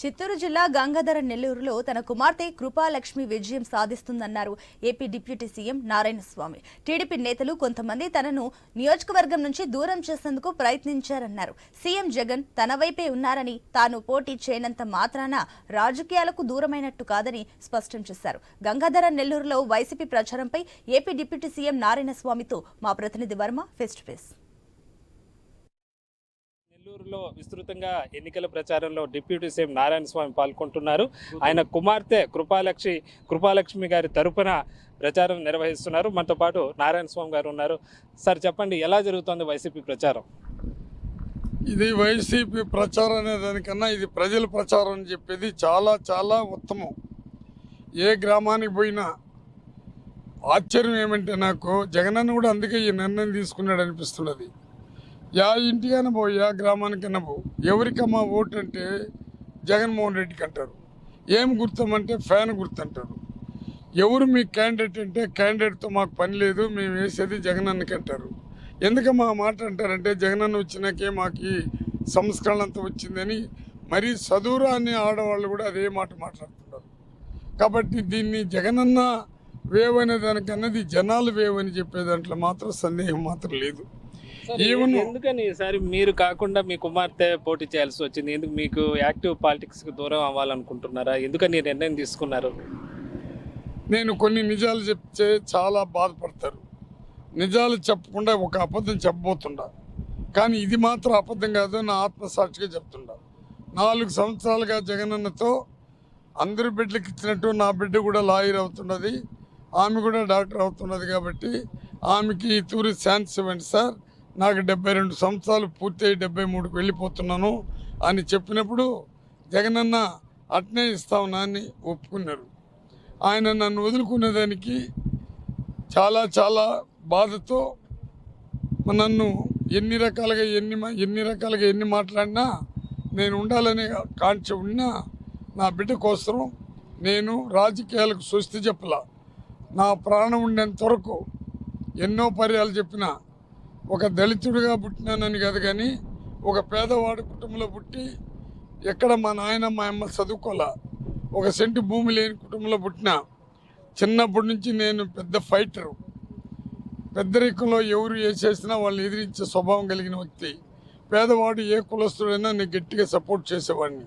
చిత్తూరు జిల్లా గంగాధర నెల్లూరులో తన కుమార్తె కృపాలక్ష్మి విజయం సాధిస్తుందన్నారు. AP deputy CM Narayanaswamy. TDP నేతలు కొంతమంది తనను నియోజకవర్గం నుంచి దూరం చేసేందుకు ప్రయత్నించారన్నారు. సీఎం జగన్ తన వైపే ఉన్నారని తాను పోటీ చేయనంత మాత్రాన రాజకీయాలకు దూరమైనట్టు కాదని స్పష్టం చేశారు. గంగాధర నెల్లూరులో వైసీపీ ప్రచారంపై ఏపీ డిప్యూటీ సీఎం నారాయణస్వామితో మా ప్రతినిధి వర్మ ఫేస్ టు ఫేస్. గుంటూరులో విస్తృతంగా ఎన్నికల ప్రచారంలో డిప్యూటీ సీఎం నారాయణ స్వామి పాల్గొంటున్నారు. ఆయన కుమార్తె కృపాలక్ష్మి కృపాలక్ష్మి గారి తరపున ప్రచారం నిర్వహిస్తున్నారు. మనతో పాటు నారాయణ స్వామి గారు ఉన్నారు. సార్ చెప్పండి ఎలా జరుగుతోంది వైసీపీ ప్రచారం? ఇది వైసీపీ ప్రచారం అనే దానికన్నా ఇది ప్రజల ప్రచారం అని చెప్పేది చాలా చాలా ఉత్తమం. ఏ గ్రామానికి పోయినా ఆశ్చర్యం ఏమంటే నాకు జగనన్న కూడా అందుకే ఈ నిర్ణయం తీసుకున్నాడు అనిపిస్తున్నది యా ఇంటికైనా పో యా గ్రామానికైనా పో. ఎవరికమ్మా ఓటు అంటే జగన్మోహన్ రెడ్డికి అంటారు ఏం గుర్తమంటే ఫ్యాన్ గుర్తంటారు. ఎవరు మీ క్యాండిడేట్ అంటే క్యాండిడేట్తో మాకు పని లేదు మేము వేసేది జగనన్నకి అంటారు ఎందుకమ్మా మా మాట అంటారంటే జగనన్న వచ్చినాకే మాకు సంస్కరణ అంతా వచ్చిందని మరీ సదూరాన్ని ఆడవాళ్ళు కూడా అదే మాట మాట్లాడుతున్నారు. కాబట్టి దీన్ని జగనన్న వేవ్ అనే దానికన్నది జనాలు వేవ్ అని చెప్పే దాంట్లో మాత్రం సందేహం మాత్రం లేదు. ఎందుకని ఈసారి మీరు కాకుండా మీ కుమార్తె పోటీ చేయాల్సి వచ్చింది? ఎందుకు మీకు యాక్టివ్ పాలిటిక్స్కి దూరం అవ్వాలనుకుంటున్నారా? ఎందుకని నిర్ణయం తీసుకున్నారు? నేను కొన్ని నిజాలు చెప్తే చాలా బాధపడతారు. నిజాలు చెప్పకుండా ఒక అబద్ధం చెప్పబోతుండా. కానీ ఇది మాత్రం అబద్ధం కాదు నా ఆత్మసాక్షిగా చెప్తుండా. నాలుగు సంవత్సరాలుగా జగనన్నతో అందరి బిడ్డలకి ఇచ్చినట్టు నా బిడ్డ కూడా లాయర్ అవుతున్నది. ఆమె కూడా డాక్టర్ అవుతున్నది కాబట్టి ఆమెకి ఈ తూరి ఛాన్స్ ఇవ్వండి సార్. నాకు డెబ్బై రెండు సంవత్సరాలు పూర్తయి డెబ్బై మూడుకు వెళ్ళిపోతున్నాను అని చెప్పినప్పుడు జగనన్న అట్నే ఇస్తామన్నా అని ఒప్పుకున్నారు. ఆయన నన్ను వదులుకునేదానికి చాలా చాలా బాధతో నన్ను ఎన్ని రకాలుగా ఎన్ని ఎన్ని రకాలుగా ఎన్ని మాట్లాడినా నేను ఉండాలనే కాంక్ష ఉన్నా నా బిడ్డ కోసం నేను రాజకీయాలకు స్వస్తి చెప్పలా. నా ప్రాణం ఉండేంత వరకు ఎన్నో పర్యాలు చెప్పిన ఒక దళితుడిగా పుట్టినానని కాదు కానీ ఒక పేదవాడి కుటుంబంలో పుట్టి ఎక్కడ మా నాయన మా అమ్మ చదువుకోలే ఒక సెంటు భూమి లేని కుటుంబంలో పుట్టిన చిన్నప్పటి నుంచి నేను పెద్ద ఫైటరు పెద్దరికంలో ఎవరు ఏ చేసినా వాళ్ళని ఎదిరించే స్వభావం కలిగిన వ్యక్తి. పేదవాడు ఏ కులస్తుడైనా నేను గట్టిగా సపోర్ట్ చేసేవాడిని.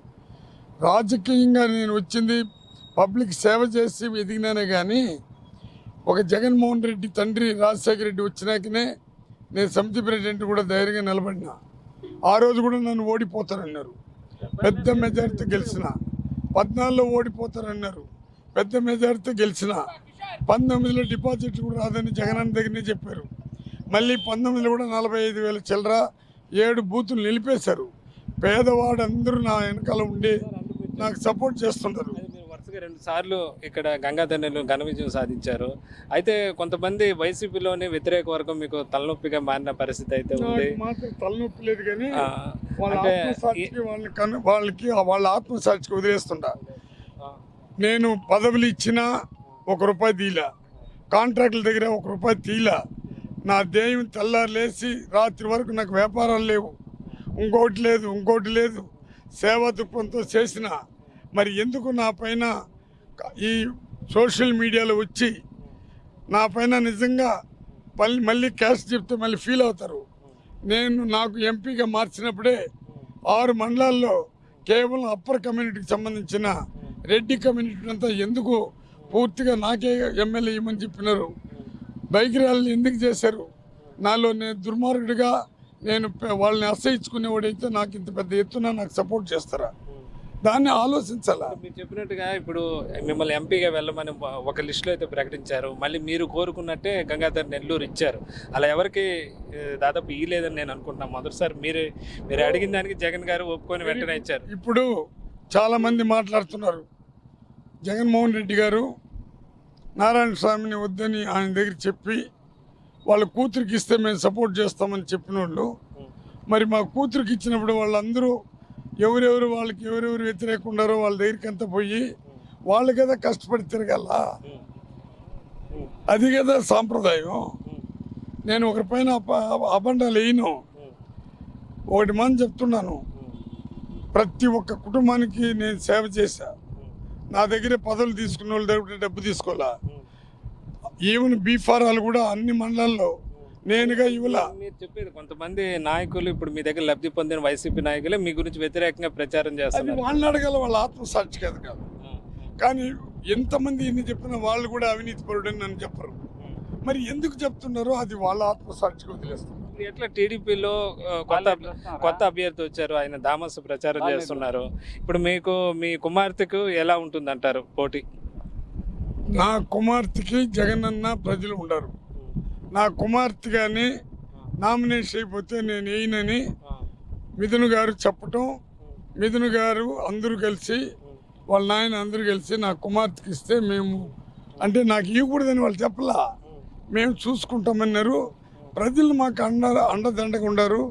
రాజకీయంగా నేను వచ్చింది పబ్లిక్ సేవ చేసి ఎదిగినానే కానీ ఒక జగన్మోహన్ రెడ్డి తండ్రి రాజశేఖర రెడ్డి వచ్చినాకనే నేను సమితి ప్రెసిడెంట్ కూడా ధైర్యంగా నిలబడినా. ఆ రోజు కూడా నన్ను ఓడిపోతారన్నారు. పెద్ద మెజారిటీ గెలిచిన. పద్నాలుగులో ఓడిపోతారన్నారు. పెద్ద మెజారిటీ గెలిచిన. పంతొమ్మిదిలో డిపాజిట్ కూడా రాదని జగనన్న దగ్గరనే చెప్పారు. మళ్ళీ పంతొమ్మిదిలో కూడా నలభై ఐదు వేల చిల్లర ఏడు బూతులు నిలిపేశారు. పేదవాడు అందరూ నా వెనకాల ఉండి నాకు సపోర్ట్ చేస్తుంటారు. వరుసగా రెండు సార్లు ఇక్కడ గంగాధర్ నెల్లూరు ఘన విజయం సాధించారు. అయితే కొంతమంది వైసీపీలోనే వ్యతిరేక వర్గం మీకు తలనొప్పిగా మారిన పరిస్థితి అయితే ఉంది. తలనొప్పి లేదు కానీ అంటే వాళ్ళకి వాళ్ళ ఆత్మసాక్షికి వదిలేస్తుంటా. నేను పదవులు ఇచ్చినా ఒక రూపాయి తీలా. కాంట్రాక్టుల దగ్గర ఒక రూపాయి తీలా. నా దేయం తెల్లారు లేచి రాత్రి వరకు నాకు వ్యాపారాలు లేవు. ఇంకోటి లేదు ఇంకోటి లేదు. సేవా దృక్పథంతో చేసిన మరి ఎందుకు నా పైన ఈ సోషల్ మీడియాలో వచ్చి నా పైన నిజంగా మళ్ళీ మళ్ళీ క్యాష్ చెప్తే మళ్ళీ ఫీల్ అవుతారు? నేను నాకు ఎంపీగా మార్చినప్పుడే ఆరు మండలాల్లో కేవలం అప్పర్ కమ్యూనిటీకి సంబంధించిన రెడ్డి కమ్యూనిటీ అంతా ఎందుకు పూర్తిగా నాకే ఎమ్మెల్యే ఇవ్వమని చెప్పినారు? బైక్ ర్యాలీలు ఎందుకు చేశారు? నాలో నేను దుర్మార్గుడిగా నేను వాళ్ళని అసహించుకునేవాడైతే నాకు ఇంత పెద్ద ఎత్తున నాకు సపోర్ట్ చేస్తారా? దాన్ని ఆలోచించాలా? మీరు చెప్పినట్టుగా ఇప్పుడు మిమ్మల్ని ఎంపీగా వెళ్ళమని ఒక లిస్టులో అయితే ప్రకటించారు. మళ్ళీ మీరు కోరుకున్నట్టే గంగాధర్ నెల్లూరు ఇచ్చారు. అలా ఎవరికి దాదాపు ఇయ్యలేదని నేను అనుకుంటున్నాను మొదటిసారి మీరు మీరు అడిగిన దానికి జగన్ గారు ఒప్పుకొని వెంటనే ఇచ్చారు. ఇప్పుడు చాలామంది మాట్లాడుతున్నారు. జగన్మోహన్ రెడ్డి గారు నారాయణ స్వామిని వద్దని ఆయన దగ్గర చెప్పి వాళ్ళ కూతురికి ఇస్తే మేము సపోర్ట్ చేస్తామని చెప్పిన వాళ్ళు మరి మా కూతురికి ఇచ్చినప్పుడు వాళ్ళందరూ ఎవరెవరు వాళ్ళకి ఎవరెవరు వ్యతిరేక ఉన్నారో వాళ్ళ దగ్గరికి అంతా పోయి వాళ్ళు కదా కష్టపడి తిరగల. అది కదా సాంప్రదాయం. నేను ఒకరిపైన పైన అబండాలు వేయను. ఒకటి మంది చెప్తున్నాను. ప్రతి ఒక్క కుటుంబానికి నేను సేవ చేశా. నా దగ్గర పదవులు తీసుకున్న వాళ్ళ దగ్గర డబ్బు తీసుకోవాలా. ఈవెన్ బీఫారాలు కూడా అన్ని మండలాల్లో నేనుగా ఇవ్వలా. మీరు చెప్పేది కొంతమంది నాయకులు ఇప్పుడు మీ దగ్గర లబ్ధి పొందిన వైసీపీ నాయకులే మీ గురించి వ్యతిరేకంగా ప్రచారం అది చేస్తున్నారు. వాళ్ళని అడగాల వాళ్ళ ఆత్మసాక్షి కదా కాదు. కానీ ఎంతమంది ఎన్ని చెప్పినా వాళ్ళు కూడా అవినీతి పరుడని నన్ను చెప్పరు. మరి ఎందుకు చెప్తున్నారో అది వాళ్ళ ఆత్మసాక్షికి వదిలేస్తున్నారు ఇప్పుడు ఎట్లా టీడీపీలో కొత్త కొత్త అభ్యర్థి వచ్చారు ఆయన దామస్ ప్రచారం చేస్తున్నారు. ఇప్పుడు మీకు మీ కుమార్తెకు ఎలా ఉంటుంది అంటారు పోటీ? నా కుమార్తెకి జగనన్న ప్రజలు ఉండరు. నా కుమార్తె కానీ నామినేషన్ అయిపోతే నేను వేయనని మిథును గారు చెప్పటం. మిథును గారు అందరూ కలిసి వాళ్ళ నాయన అందరూ కలిసి నా కుమార్తెకి ఇస్తే మేము అంటే నాకు ఇవ్వకూడదని వాళ్ళు చెప్పలా. మేము చూసుకుంటామన్నారు. ప్రజలు మాకు అండ అండదండగా ఉండరు.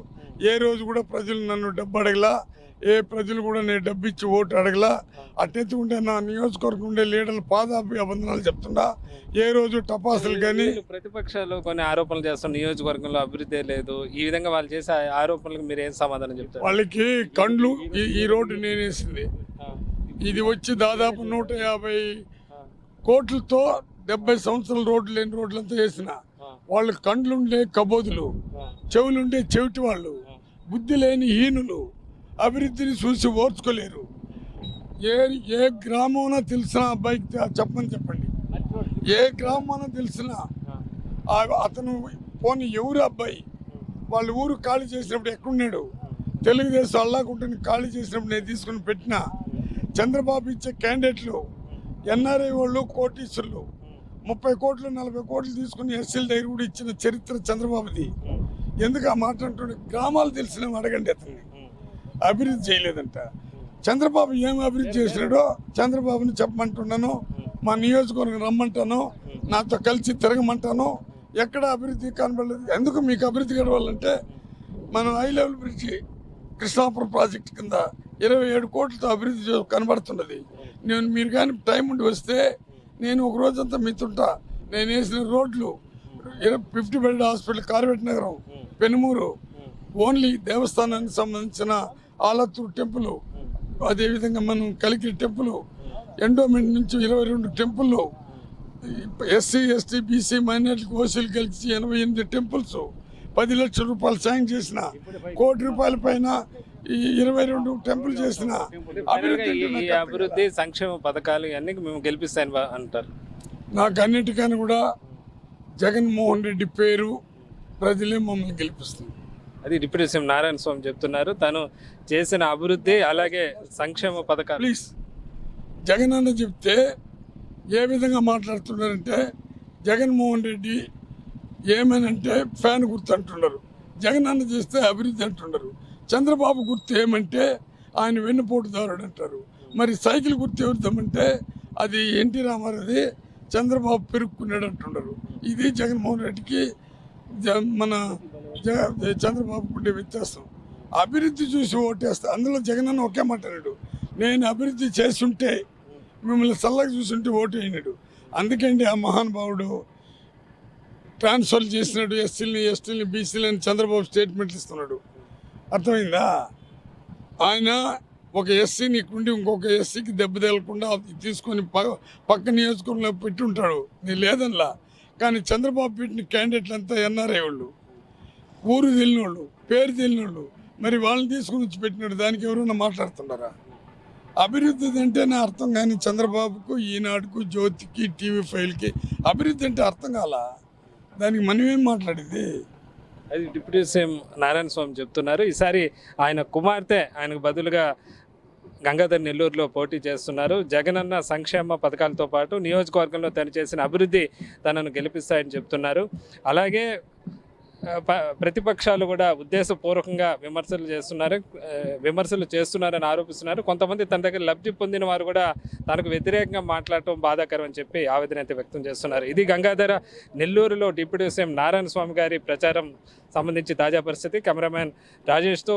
ఏ రోజు కూడా ప్రజలు నన్ను డబ్బు అడగలా ఏ ప్రజలు కూడా నేను డబ్బు ఇచ్చి ఓటు అడగలా. అట్టెత్తుకుంటే నా నియోజకవర్గం ఉండే లీడర్లు పాదాభి అబంధనాలు చెప్తుండా ఏ రోజు టపాసులు కానీ ప్రతిపక్షాలు కొన్ని ఆరోపణలు చేస్తున్న నియోజకవర్గంలో అభివృద్ధి లేదు. ఈ విధంగా వాళ్ళు చేసే ఆరోపణలకు మీరు ఏం సమాధానం చెప్తారు? వాళ్ళకి కండ్లు ఈ ఈ రోడ్డు నేనేసింది. ఇది వచ్చి దాదాపు నూట యాభై కోట్లతో డెబ్బై సంవత్సరాల రోడ్లు లేని రోడ్లంతా వేసిన వాళ్ళ కండ్లుండే కబోదులు చెవులుండే చెవిటి వాళ్ళు. బుద్ధి లేని హీనులు అభివృద్ధిని చూసి ఓర్చుకోలేరు. ఏ ఏ గ్రామం తెలిసిన అబ్బాయికి చెప్పని చెప్పమని చెప్పండి. ఏ గ్రామం తెలిసిన అతను పోని ఎవరు అబ్బాయి? వాళ్ళ ఊరు ఖాళీ చేసినప్పుడు ఎక్కడున్నాడు? తెలుగుదేశం అల్లాగుంటుని ఖాళీ చేసినప్పుడు నేను తీసుకుని పెట్టిన. చంద్రబాబు ఇచ్చే క్యాండిడేట్లు ఎన్ఆర్ఐ వాళ్ళు కోటీశ్వర్లు. ముప్పై కోట్లు నలభై కోట్లు తీసుకుని ఎస్సీల దగ్గర కూడా ఇచ్చిన చరిత్ర చంద్రబాబుది. ఎందుకు ఆ మాట అంటుండే? గ్రామాలు తెలిసిన అడగండి అతన్ని. అభివృద్ధి చేయలేదంట. చంద్రబాబు ఏం అభివృద్ధి చేసినాడో చంద్రబాబుని చెప్పమంటున్నాను మా నియోజకవర్గం రమ్మంటాను నాతో కలిసి తిరగమంటాను ఎక్కడ అభివృద్ధి కనబడలేదు. ఎందుకు మీకు అభివృద్ధి కనవాలంటే మనం high level bridge Krishnapuram project కింద ఇరవై ఏడు కోట్లతో అభివృద్ధి కనబడుతున్నది. నేను మీరు కానీ టైం ఉండి వస్తే నేను ఒక రోజంతా మీతుంటా. నేను వేసిన రోడ్లు ఫిఫ్టీ బెడ్ హాస్పిటల్ కార్వేట్ నగరం పెనుమూరు ఓన్లీ దేవస్థానానికి సంబంధించిన ఆలత్తూరు టెంపుల్. అదేవిధంగా మనం కలికి టెంపుల్ ఎండోమెంట్ నుంచి ఇరవై రెండు టెంపుల్ ఎస్సీ ఎస్టీ బీసీ మైనార్టీకి ఓసీలు కలిసి ఎనభై ఎనిమిది టెంపుల్స్ పది లక్షల రూపాయలు సాయం చేసిన కోటి రూపాయల పైన ఈ ఇరవై రెండు టెంపుల్ చేసిన అభివృద్ధి అభివృద్ధి సంక్షేమ పథకాలు ఇవన్నీ మేము గెలిపిస్తాయని అంటారు. నాకు అన్నిటికన్నా కూడా జగన్మోహన్ రెడ్డి పేరు ప్రజలే మమ్మల్ని గెలిపిస్తుంది అది డిప్యూటీ సీఎం నారాయణ స్వామి చెప్తున్నారు. తను చేసిన అభివృద్ధి అలాగే సంక్షేమ పథకాలు. ప్లీజ్ జగన్ అన్న చెప్తే ఏ విధంగా మాట్లాడుతున్నారంటే జగన్మోహన్ రెడ్డి ఏమనంటే ఫ్యాన్ గుర్తు అంటున్నారు. జగన్ అన్న చేస్తే అభివృద్ధి అంటున్నారు. చంద్రబాబు గుర్తు ఏమంటే ఆయన వెన్నుపోటుదారుడు అంటారు. మరి సైకిల్ గుర్తు ఎవరిదామంటే అది ఎన్టీ రామారావుది చంద్రబాబు పెరుక్కున్నాడు అంటున్నారు ఇది జగన్మోహన్ రెడ్డికి జ- మన చంద్రబాబు ఉండే వ్యత్యాసం. అభివృద్ధి చూసి ఓటేస్తా అందులో జగన్ అన్న ఒకే మాట అన్నాడు. నేను అభివృద్ధి చేస్తుంటే మిమ్మల్ని చల్లగా చూస్తుంటే ఓటు అయినాడు అందుకండి ఆ మహానుభావుడు ట్రాన్స్ఫర్ చేసినాడు ఎస్సీలని ఎస్టీలని బీసీలని చంద్రబాబు స్టేట్మెంట్లు ఇస్తున్నాడు. అర్థమైందా? ఆయన ఒక ఎస్సీని ఉండి ఇంకొక ఎస్సీకి దెబ్బ తగలకుండా తీసుకొని ప- పక్క నియోజకవర్గంలో పెట్టి ఉంటాడు నీ లేదనలా. కానీ చంద్రబాబు పెట్టిన క్యాండిడేట్లు అంతా ఎన్ఆర్ఐ వాళ్ళు. ఊరు తెలియనోళ్ళు పేరు తెలినోళ్ళు మరి వాళ్ళని తీసుకుని వచ్చి పెట్టినాడు దానికి ఎవరైనా మాట్లాడుతున్నారా? అభివృద్ధి అంటేనే అర్థం కానీ చంద్రబాబుకు ఈనాడుకు జ్యోతికి టీవీ ఫైల్కి అభివృద్ధి అంటే అర్థం కాలా? దానికి మనమేం మాట్లాడేది? అది డిప్యూటీ సీఎం నారాయణ స్వామి చెప్తున్నారు. ఈసారి ఆయన కుమార్తె ఆయనకు బదులుగా గంగాధర్ నెల్లూరులో పోటీ చేస్తున్నారు. జగనన్న సంక్షేమ పథకాలతో పాటు నియోజకవర్గంలో తను చేసిన అభివృద్ధి తనను గెలిపిస్తాయని చెప్తున్నారు. అలాగే ప- ప్రతిపక్షాలు కూడా ఉద్దేశపూర్వకంగా విమర్శలు చేస్తున్నారు. విమర్శలు చేస్తున్నారని ఆరోపిస్తున్నారు. కొంతమంది తన దగ్గర లబ్ధి పొందిన వారు కూడా తనకు వ్యతిరేకంగా మాట్లాడటం బాధాకరం అని చెప్పి ఆవేదన అయితే వ్యక్తం చేస్తున్నారు. ఇది గంగాధర నెల్లూరులో డిప్యూటీ సీఎం నారాయణ స్వామి గారి ప్రచారం సంబంధించి తాజా పరిస్థితి. కెమెరామ్యాన్ రాజేష్తో